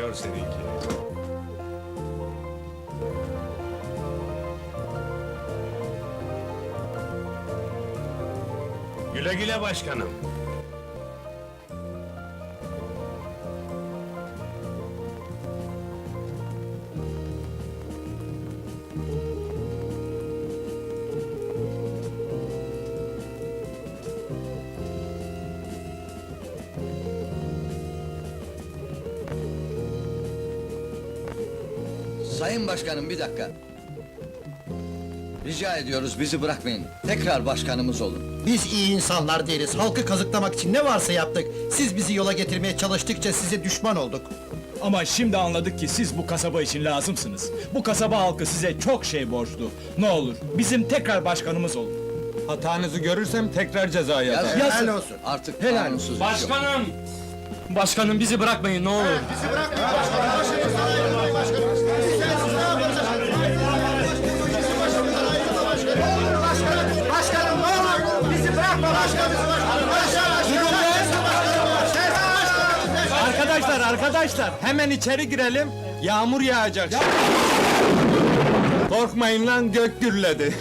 oluyor seninki. Güle güle başkanım. Sayın Başkanım bir dakika. Rica ediyoruz bizi bırakmayın. Tekrar başkanımız olun. Biz iyi insanlar değiliz. Halkı kazıklamak için ne varsa yaptık. Siz bizi yola getirmeye çalıştıkça size düşman olduk. Ama şimdi anladık ki siz bu kasaba için lazımsınız. Bu kasaba halkı size çok şey borçlu. Ne olur bizim tekrar başkanımız olun. Hatanızı görürsem tekrar ceza yazarım. Yazın. Helal olsun. Artık Helal. kanunsuz iş yok. Başkanım! Başkanım bizi bırakmayın ne olur. Arkadaşlar, arkadaşlar, hemen içeri girelim. Yağmur yağacak. Korkmayın lan, gök gürledi.